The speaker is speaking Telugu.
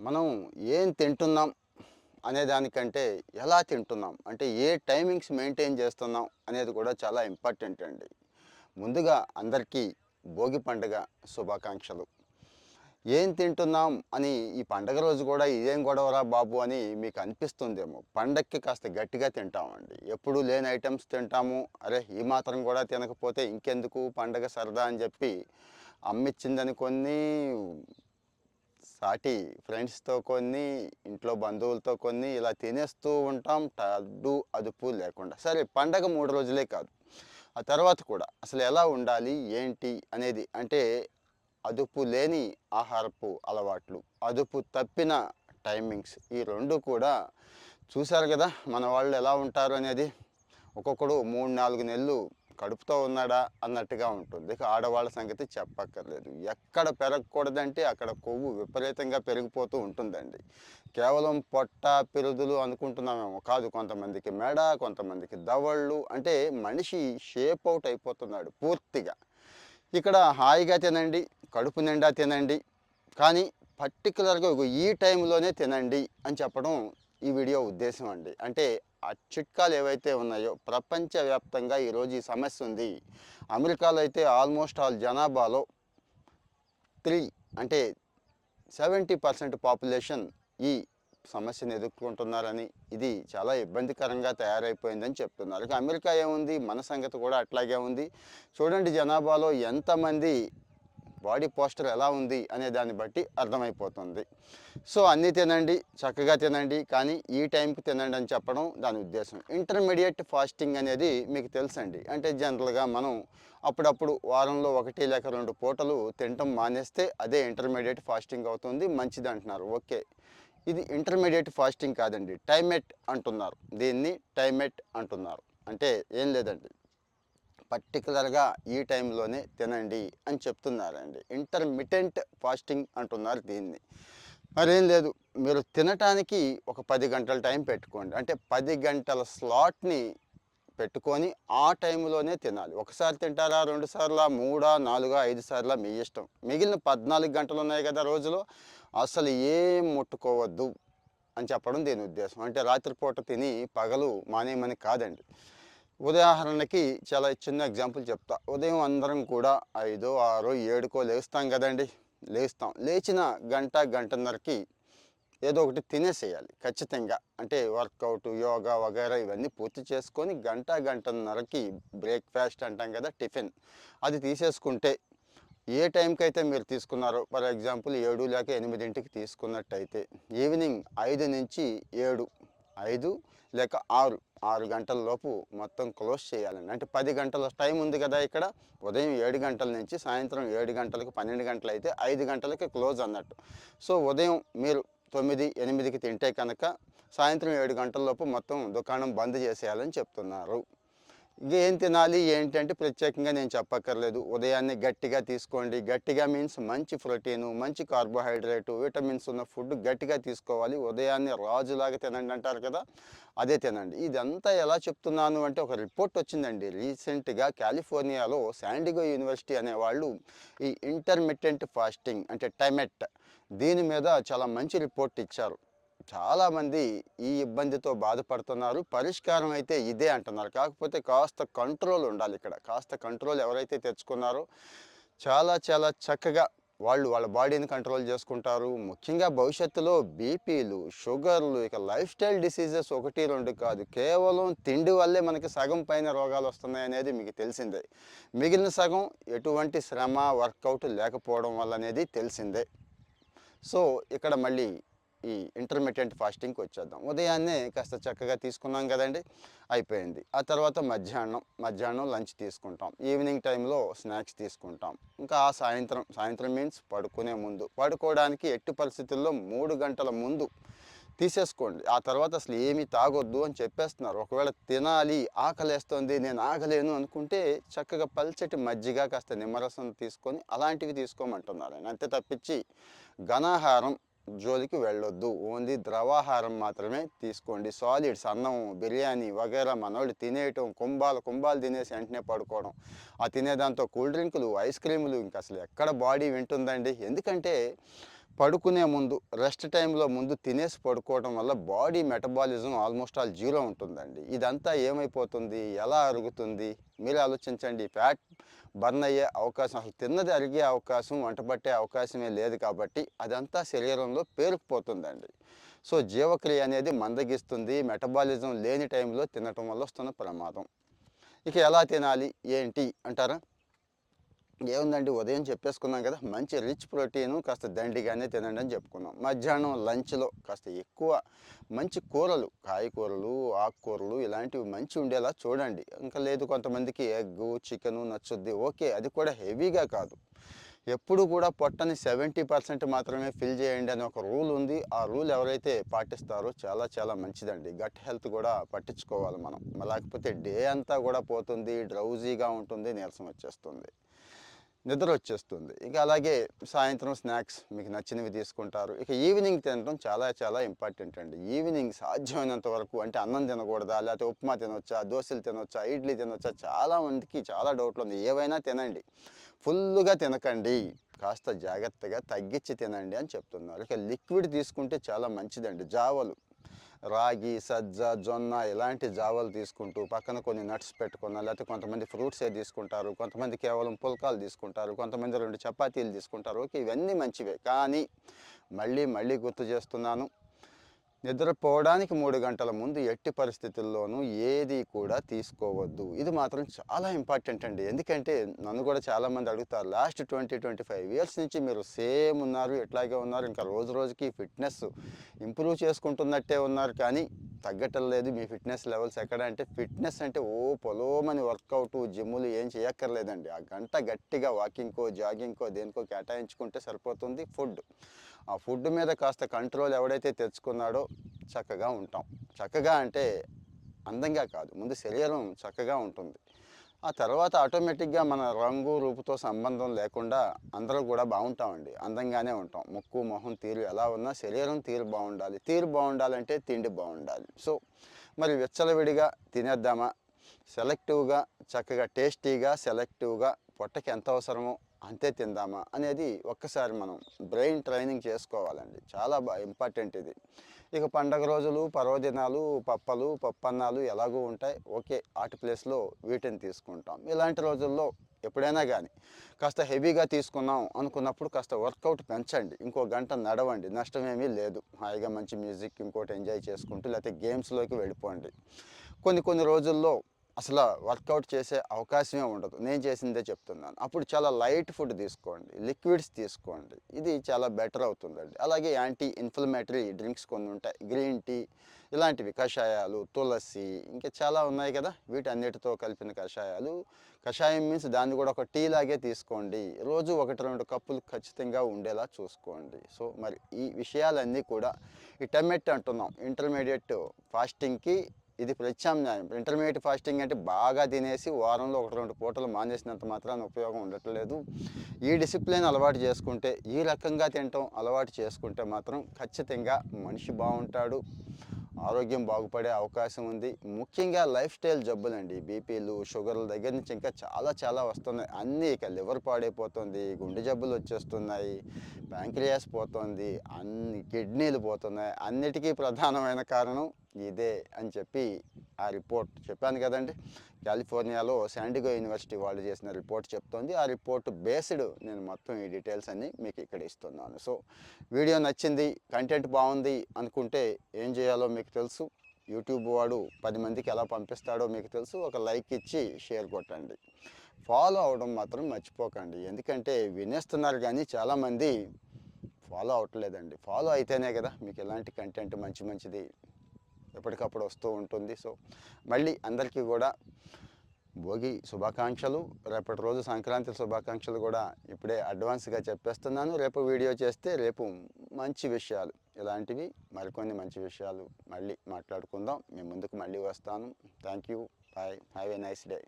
మనం ఏం తింటున్నాం అనే దానికంటే ఎలా తింటున్నాం? అంటే ఏ టైమింగ్స్ మెయింటైన్ చేస్తున్నాం అనేది కూడా చాలా ఇంపార్టెంట్ అండి. ముందుగా అందరికీ భోగి పండుగ శుభాకాంక్షలు. ఏం తింటున్నాం అని ఈ పండగ రోజు కూడా ఇదేం గొడవరా బాబు అని మీకు అనిపిస్తుందేమో. పండక్కి కాస్త గట్టిగా తింటామండి. ఎప్పుడు లేని ఐటమ్స్ తింటాము. అరే ఈ మాత్రం కూడా తినకపోతే ఇంకెందుకు పండగ సరదా అని చెప్పి అమ్మిచ్చిందని కొన్ని సాటి ఫ్రెండ్స్తో కొన్ని ఇంట్లో బంధువులతో కొన్ని ఇలా తినేస్తూ ఉంటాం. అడ్డు అదుపు లేకుండా. సరే పండగ మూడు రోజులే కాదు. ఆ తర్వాత కూడా అసలు ఎలా ఉండాలి ఏంటి అనేది అంటే అదుపు లేని ఆహారపు అలవాట్లు అదుపు తప్పిన టైమింగ్స్ ఈ రెండు కూడా చూశారు కదా మన వాళ్ళు ఎలా ఉంటారు అనేది. ఒక్కొక్కడు మూడు నాలుగు నెలలు కడుపుతో ఉన్నాడా అన్నట్టుగా ఉంటుంది. ఆడవాళ్ళ సంగతి చెప్పక్కర్లేదు. ఎక్కడ పెరగకూడదంటే అక్కడ కొవ్వు విపరీతంగా పెరిగిపోతూ ఉంటుందండి. కేవలం పొట్ట పిరుదులు అనుకుంటున్నామేమో కాదు కొంతమందికి మెడ కొంతమందికి దవళ్ళు అంటే మనిషి షేప్ అవుట్ అయిపోతున్నాడు పూర్తిగా. ఇక్కడ హాయిగా తినండి కడుపు నిండా తినండి కానీ పర్టికులర్గా ఈ టైంలోనే తినండి అని చెప్పడం ఈ వీడియో ఉద్దేశం అండి. అంటే ఆ చిట్కాలు ఏవైతే ఉన్నాయో ప్రపంచవ్యాప్తంగా ఈరోజు ఈ సమస్య ఉంది. అమెరికాలో అయితే ఆల్మోస్ట్ ఆల్ జనాభాలో త్రీ అంటే సెవెంటీ పర్సెంట్ పాపులేషన్ ఈ సమస్యను ఎదుర్కొంటున్నారని ఇది చాలా ఇబ్బందికరంగా తయారైపోయిందని చెప్తున్నారు. అమెరికా ఏముంది? మన సంగతి కూడా అట్లాగే ఉంది. చూడండి జనాభాలో ఎంతమంది బాడీ పోస్టర్ ఎలా ఉంది అనే దాన్ని బట్టి అర్థమైపోతుంది. సో అన్నీ తినండి చక్కగా తినండి కానీ ఈ టైంకి తినండి అని చెప్పడం దాని ఉద్దేశం. ఇంటర్మీడియట్ ఫాస్టింగ్ అనేది మీకు తెలుసండి. అంటే జనరల్గా మనం అప్పుడప్పుడు వారంలో ఒకటి లేక రెండు పూటలు తినటం మానేస్తే అదే ఇంటర్మీడియట్ ఫాస్టింగ్ అవుతుంది మంచిది అంటున్నారు. ఓకే. ఇది ఇంటర్మీడియట్ ఫాస్టింగ్ కాదండి టైమెట్ అంటున్నారు. దీన్ని టైమెట్ అంటున్నారు. అంటే ఏం లేదండి. పర్టికులర్గా ఈ టైంలోనే తినండి అని చెప్తున్నారండి. ఇంటర్మిటెంట్ ఫాస్టింగ్ అంటున్నారు దీన్ని. మరేం లేదు మీరు తినటానికి ఒక పది గంటల టైం పెట్టుకోండి. అంటే పది గంటల స్లాట్ని పెట్టుకొని ఆ టైంలోనే తినాలి. ఒకసారి తింటారా రెండు సార్లా మూడా నాలుగా ఐదు సార్లా మీ ఇష్టం. మిగిలిన పద్నాలుగు గంటలు ఉన్నాయి కదా రోజులో అసలు ఏం ముట్టుకోవద్దు అని చెప్పడం దీని ఉద్దేశం. అంటే రాత్రిపూట తిని పగలు మానేయమని కాదండి. ఉదాహరణకి చాలా చిన్న ఎగ్జాంపుల్ చెప్తా. ఉదయం అందరం కూడా ఐదో ఆరో ఏడుకో లేస్తాం కదండి. లేస్తాం. లేచిన గంట గంటన్నరకి ఏదో ఒకటి తినేసేయాలి ఖచ్చితంగా. అంటే వర్కౌట్ యోగా వగైరా ఇవన్నీ పూర్తి చేసుకొని గంట గంటన్నరకి బ్రేక్ఫాస్ట్ అంటాం కదా టిఫిన్. అది తీసేసుకుంటే ఏ టైంకి అయితే మీరు తీసుకున్నారో ఫర్ ఎగ్జాంపుల్ ఏడు లేక ఎనిమిదింటికి తీసుకున్నట్టయితే ఈవినింగ్ ఐదు నుంచి ఏడు ఐదు లేక ఆరు ఆరు గంటల లోపు మొత్తం క్లోజ్ చేయాలండి. అంటే పది గంటల టైం ఉంది కదా ఇక్కడ ఉదయం ఏడు గంటల నుంచి సాయంత్రం ఏడు గంటలకు పన్నెండు గంటలు అయితే ఐదు గంటలకి క్లోజ్ అన్నట్టు. సో ఉదయం మీరు తొమ్మిది ఎనిమిదికి తింటే కనుక సాయంత్రం ఏడు గంటల లోపు మొత్తం దుకాణం బంద్ చేసేయాలని చెప్తున్నారు. ఏం తినాలి ఏంటంటే ప్రత్యేకంగా నేను చెప్పక్కర్లేదు. ఉదయాన్నే గట్టిగా తీసుకోండి. గట్టిగా మీన్స్ మంచి ప్రోటీను మంచి కార్బోహైడ్రేటు విటమిన్స్ ఉన్న ఫుడ్ గట్టిగా తీసుకోవాలి. ఉదయాన్నే రాజులాగా తినండి అంటారు కదా అదే తినండి. ఇదంతా ఎలా చెప్తున్నాను అంటే ఒక రిపోర్ట్ వచ్చిందండి. రీసెంట్గా కాలిఫోర్నియాలో శాండిగో యూనివర్సిటీ అనే వాళ్ళు ఈ ఇంటర్మిటెంట్ ఫాస్టింగ్ అంటే టైమెట్ దీని మీద చాలా మంచి రిపోర్ట్ ఇచ్చారు. చాలామంది ఈ ఇబ్బందితో బాధపడుతున్నారు. పరిష్కారం అయితే ఇదే అంటున్నారు. కాకపోతే కాస్త కంట్రోల్ ఉండాలి ఇక్కడ. కాస్త కంట్రోల్ ఎవరైతే తెచ్చుకున్నారో చాలా చాలా చక్కగా వాళ్ళు వాళ్ళ బాడీని కంట్రోల్ చేసుకుంటారు. ముఖ్యంగా భవిష్యత్తులో బీపీలు షుగర్లు ఇక లైఫ్ స్టైల్ డిసీజెస్ ఒకటి రెండు కాదు. కేవలం తిండి వల్లే మనకి సగం పైన రోగాలు వస్తున్నాయి అనేది మీకు తెలిసిందే. మిగిలిన సగం ఎటువంటి శ్రమ వర్కౌట్ లేకపోవడం వల్ల అనేది తెలిసిందే. సో ఇక్కడ మళ్ళీ ఈ ఇంటర్మీడియట్ ఫాస్టింగ్కి వచ్చేద్దాం. ఉదయాన్నే కాస్త చక్కగా తీసుకున్నాం కదండి అయిపోయింది. ఆ తర్వాత మధ్యాహ్నం మధ్యాహ్నం లంచ్ తీసుకుంటాం. ఈవినింగ్ టైంలో స్నాక్స్ తీసుకుంటాం. ఇంకా ఆ సాయంత్రం సాయంత్రం మీన్స్ పడుకునే ముందు. పడుకోవడానికి ఎట్టి పరిస్థితుల్లో మూడు గంటల ముందు తీసేసుకోండి. ఆ తర్వాత అసలు ఏమీ తాగొద్దు అని చెప్పేస్తున్నారు. ఒకవేళ తినాలి ఆకలేస్తుంది నేను ఆగలేను అనుకుంటే చక్కగా పల్చటి మజ్జిగ కాస్త నిమ్మరసం తీసుకొని అలాంటివి తీసుకోమంటున్నారు అంతే తప్పించి ఘనాహారం జోలికి వెళ్ళొద్దు. ఓన్లీ ద్రవాహారం మాత్రమే తీసుకోండి. సాలిడ్స్ అన్నం బిర్యానీ వగైరా మనోళ్ళు తినేయటం కుంభాలు కుంభాలు తినేసి వెంటనే పడుకోవడం. ఆ తినేదాంతో కూల్ డ్రింకులు ఐస్ క్రీములు ఇంకా అసలు ఎక్కడ బాడీ వింటుందండి? ఎందుకంటే పడుకునే ముందు రెస్ట్ టైంలో ముందు తినేసి పడుకోవడం వల్ల body metabolism almost all zero ఉంటుందండి. ఇదంతా ఏమైపోతుంది? ఎలా అరుగుతుంది? మీరే ఆలోచించండి. ఫ్యాట్ బర్న్ అయ్యే అవకాశం అసలు తిన్నది అరిగే అవకాశం వంట పట్టే అవకాశమే లేదు కాబట్టి అదంతా శరీరంలో పేరుకుపోతుందండి. సో జీవక్రియ అనేది మందగిస్తుంది. మెటబాలిజం లేని టైంలో తినటం వల్ల వస్తున్న ప్రమాదం. ఇక ఎలా తినాలి? ఏంటి? అంటారా? ఏముందండి ఉదయం చెప్పేసుకున్నాం కదా మంచి రిచ్ ప్రోటీన్ కాస్త దండిగానే తినండి అని చెప్పుకున్నాం. మధ్యాహ్నం లంచ్లో కాస్త ఎక్కువ మంచి కూరలు కాయకూరలు ఆకుకూరలు ఇలాంటివి మంచి ఉండేలా చూడండి. ఇంకా లేదు కొంతమందికి ఎగ్ చికెను నచ్చుద్ది ఓకే అది కూడా హెవీగా కాదు. ఎప్పుడు కూడా పొట్టని సెవెంటీ పర్సెంట్ మాత్రమే ఫిల్ చేయండి అని ఒక రూల్ ఉంది. ఆ రూల్ ఎవరైతే పాటిస్తారో చాలా చాలా మంచిదండి. గట్ హెల్త్ కూడా పట్టించుకోవాలి మనం. లేకపోతే డే అంతా కూడా పోతుంది డ్రౌజీగా ఉంటుంది నీరసం వచ్చేస్తుంది. నిద్ర వచ్చేస్తుంది ఇక అలాగే సాయంత్రం స్నాక్స్ మీకు నచ్చినవి తీసుకుంటారు. ఇక ఈవినింగ్ తినడం చాలా చాలా ఇంపార్టెంట్ అండి. ఈవినింగ్ సాధ్యమైనంత వరకు అంటే అన్నం తినకూడదా? లేకపోతే ఉప్మా తినొచ్చా? దోశలు తినొచ్చా? ఇడ్లీ తినొచ్చా? చాలా మందికి చాలా డౌట్లు ఉంది ఏవైనా తినండి. ఫుల్గా తినకండి. కాస్త జాగ్రత్తగా తగ్గించి తినండి అని చెప్తున్నారు. ఇక లిక్విడ్ తీసుకుంటే చాలా మంచిదండి. జావలు. రాగి సజ్జ జొన్న ఇలాంటి జావలు తీసుకుంటూ పక్కన కొన్ని నట్స్ పెట్టుకున్నా లేకపోతే కొంతమంది ఫ్రూట్సే తీసుకుంటారు కొంతమంది కేవలం పుల్కాలు తీసుకుంటారు కొంతమంది రెండు చపాతీలు తీసుకుంటారు. ఓకే ఇవన్నీ మంచివే. కానీ మళ్ళీ మళ్ళీ గుర్తు చేస్తున్నాను నిద్రపోవడానికి మూడు గంటల ముందు ఎట్టి పరిస్థితుల్లోనూ ఏది కూడా తీసుకోవద్దు. ఇది మాత్రం చాలా ఇంపార్టెంట్ అండి. ఎందుకంటే నన్ను కూడా చాలామంది అడుగుతారు last twenty twenty five years నుంచి మీరు సేమ్ ఉన్నారు ఎట్లాగే ఉన్నారు ఇంకా రోజు రోజుకి ఫిట్నెస్ ఇంప్రూవ్ చేసుకుంటున్నట్టే ఉన్నారు కానీ తగ్గటం లేదు. మీ ఫిట్నెస్ లెవెల్స్ ఎక్కడ అంటే ఫిట్నెస్ అంటే ఓ పొలోమని వర్కౌట్ జిమ్ములు ఏం చేయక్కర్లేదండి. ఆ గంట గట్టిగా వాకింగ్కో జాగింగ్కో దేనికో కేటాయించుకుంటే సరిపోతుంది ఫుడ్. ఆ ఫుడ్ మీద కాస్త కంట్రోల్ ఎవడైతే తెచ్చుకున్నాడో చక్కగా ఉంటాం. చక్కగా అంటే అందంగా కాదు. ముందు శరీరం చక్కగా ఉంటుంది. ఆ తర్వాత ఆటోమేటిక్గా మన రంగు రూపుతో సంబంధం లేకుండా అందరూ కూడా బాగుంటామండి. అందంగానే ఉంటాం. ముక్కు మొహం తీరు ఎలా ఉన్నా శరీరం తీరు బాగుండాలి. తీరు బాగుండాలంటే తిండి బాగుండాలి. సో మరి విచ్చలవిడిగా తినేద్దామా? సెలెక్టివ్గా చక్కగా టేస్టీగా సెలెక్టివ్గా పొట్టకి ఎంత అవసరమో అంతే తిందామా అనేది ఒక్కసారి మనం బ్రెయిన్ ట్రైనింగ్ చేసుకోవాలండి. చాలా బా ఇంపార్టెంట్ ఇది. ఇక పండగ రోజులు పర్వదినాలు పప్పలు పప్పన్నాలు ఎలాగూ ఉంటాయి. ఓకే ఆటి ప్లేస్లో వీటిని తీసుకుంటాం. ఇలాంటి రోజుల్లో ఎప్పుడైనా కానీ కాస్త హెవీగా తీసుకున్నాం అనుకున్నప్పుడు కాస్త వర్కౌట్ పెంచండి. ఇంకో గంట నడవండి. నష్టమేమీ లేదు. హాయిగా మంచి మ్యూజిక్ ఇంకోటి ఎంజాయ్ చేసుకుంటూ లేకపోతే గేమ్స్లోకి వెళ్ళిపోండి. కొన్ని కొన్ని రోజుల్లో అసలు వర్కౌట్ చేసే అవకాశమే ఉండదు. నేను చేసిందే చెప్తున్నాను. అప్పుడు చాలా లైట్ ఫుడ్ తీసుకోండి లిక్విడ్స్ తీసుకోండి. ఇది చాలా బెటర్ అవుతుందండి. అలాగే యాంటీ ఇన్ఫ్లమేటరీ డ్రింక్స్ కొన్ని ఉంటాయి. గ్రీన్ టీ ఇలాంటివి కషాయాలు తులసి ఇంకా చాలా ఉన్నాయి కదా. వీటన్నిటితో కలిపిన కషాయాలు. కషాయం మీన్స్ దాన్ని కూడా ఒక టీ లాగే తీసుకోండి. రోజు ఒకటి రెండు కప్పులు ఖచ్చితంగా ఉండేలా చూసుకోండి. సో మరి ఈ విషయాలన్నీ కూడా ఈ టెమెట్ అంటున్నాం. ఇంటర్మీడియట్ ఫాస్టింగ్కి ఇది ప్రత్యామ్నాయం ఇంటర్మీడియట్ ఫాస్టింగ్ అంటే బాగా తినేసి వారంలో ఒకటి రెండు పూటలు మానేసినంత మాత్రాన ఉపయోగం ఉండట్లేదు. ఈ డిసిప్లిన్ అలవాటు చేసుకుంటే ఈ రకంగా తినటం అలవాటు చేసుకుంటే మాత్రం ఖచ్చితంగా మనిషి బాగుంటాడు. ఆరోగ్యం బాగుపడే అవకాశం ఉంది. ముఖ్యంగా లైఫ్ స్టైల్ జబ్బులండి బీపీలు షుగర్ల దగ్గర నుంచి ఇంకా చాలా చాలా వస్తున్నాయి. అన్నీ ఇక లివర్ పాడైపోతుంది గుండె జబ్బులు వచ్చేస్తున్నాయి ప్యాంక్రియాస్ పోతుంది అన్ని కిడ్నీలు పోతున్నాయి. అన్నిటికీ ప్రధానమైన కారణం ఇదే అని చెప్పి ఆ రిపోర్ట్ చెప్పాను కదండి. కాలిఫోర్నియాలో శాండిగో యూనివర్సిటీ వాళ్ళు చేసిన రిపోర్ట్ చెప్తోంది. ఆ రిపోర్ట్ బేస్డ్ నేను మొత్తం ఈ డీటెయిల్స్ అన్ని మీకు ఇక్కడ ఇస్తున్నాను. సో వీడియో నచ్చింది కంటెంట్ బాగుంది అనుకుంటే ఏం చేయాలో మీకు తెలుసు. యూట్యూబ్ వాడు పది మందికి ఎలా పంపిస్తాడో మీకు తెలుసు. ఒక లైక్ ఇచ్చి షేర్ కొట్టండి. ఫాలో అవడం మాత్రం మర్చిపోకండి. ఎందుకంటే వినేస్తున్నారు కానీ చాలామంది ఫాలో అవట్లేదండి. ఫాలో అయితేనే కదా మీకు ఎలాంటి కంటెంట్ మంచి మంచిది ఎప్పటికప్పుడు వస్తూ ఉంటుంది. సో మళ్ళీ అందరికీ కూడా భోగి శుభాకాంక్షలు. రేపటి రోజు సంక్రాంతి శుభాకాంక్షలు కూడా ఇప్పుడే అడ్వాన్స్గా చెప్పేస్తున్నాను. రేపు వీడియో చేస్తే రేపు మంచి విషయాలు ఇలాంటివి మరికొన్ని మంచి విషయాలు మళ్ళీ మాట్లాడుకుందాం. మేము ముందుకు మళ్ళీ వస్తాను. Thank you bye have a nice day